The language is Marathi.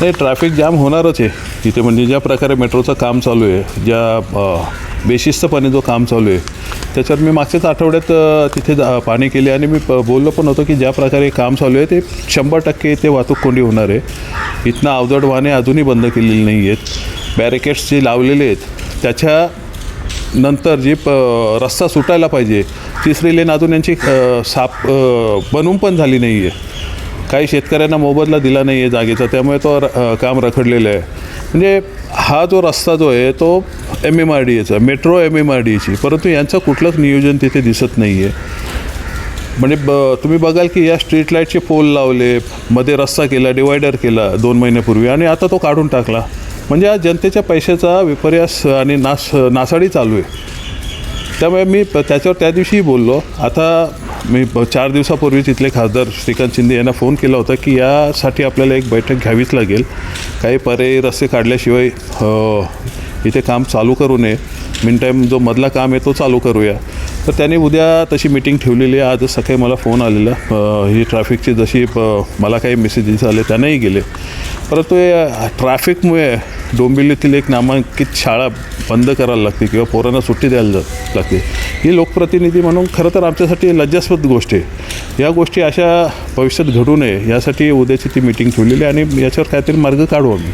नाही ट्रॅफिक जाम होणारच आहे. तिथे म्हणजे ज्या प्रकारे मेट्रोचं काम चालू आहे ज्या बेशिस्तपणे जो काम चालू आहे त्याच्यावर मी मागच्याच आठवड्यात तिथे जा- पाणी केले आणि मी बोललो पण होतो की ज्या प्रकारे काम चालू आहे ते शंभर टक्के ते वाहतूक कोंडी होणार आहे. इथनं अवजड वाहने अजूनही बंद केलेली नाही आहेत. बॅरिकेड्स जे लावलेले आहेत त्याच्या नंतर जी प रस्ता सुटायला पाहिजे तिसरी लेन अजून यांची साप साफ बनवून पण झाली नाही आहे काही शेतकऱ्यांना मोबदला दिला नाही आहे जागेचा त्यामुळे तो र- काम रखडलेलं आहे. म्हणजे हा जो रस्ता जो आहे तो एम एम आर डी एचा metro M M R D एची परंतु यांचं कुठलंच नियोजन तिथे दिसत नाही आहे म्हणजे ब तुम्ही बघाल की या स्ट्रीट लाईटचे पोल लावले मध्ये रस्ता केला डिवायडर केला दोन महिन्यापूर्वी आणि आता तो काढून टाकला. म्हणजे आज जनतेच्या पैशाचा विपर्यास आणि नास नासाडी चालू आहे. त्यामुळे मी प- त्याच्यावर त्या दिवशीही बोललो. आता मी ब- चार दिवसापूर्वी तिथले खासदार श्रीकांत शिंदे यांना फोन केला होता की यासाठी आपल्याला एक बैठक घ्यावीच लागेल. काही पर्यायी रस्ते काढल्याशिवाय इथे काम चालू करू नये. मिन टाईम जो मधला काम आहे तो चालू करूया. तर त्याने उद्या तशी मिटिंग ठेवलेली आहे. आज सकाळी मला फोन आलेला. ही ट्रॅफिकची जशी मला काही मेसेजेस आले त्यांनाही गेले. परंतु ट्रॅफिकमुळे डोंबिवलीतील एक नामांकित शाळा बंद करायला लागते किंवा पोरांना सुट्टी द्यायला लागते. ही लोकप्रतिनिधी म्हणून खरं तर आमच्यासाठी लज्जास्पद गोष्ट आहे. या गोष्टी अशा भविष्यात घडू नये. यासाठी उद्याची ती मिटिंग ठेवलेली आहे आणि याच्यावर काहीतरी मार्ग काढू आम्ही.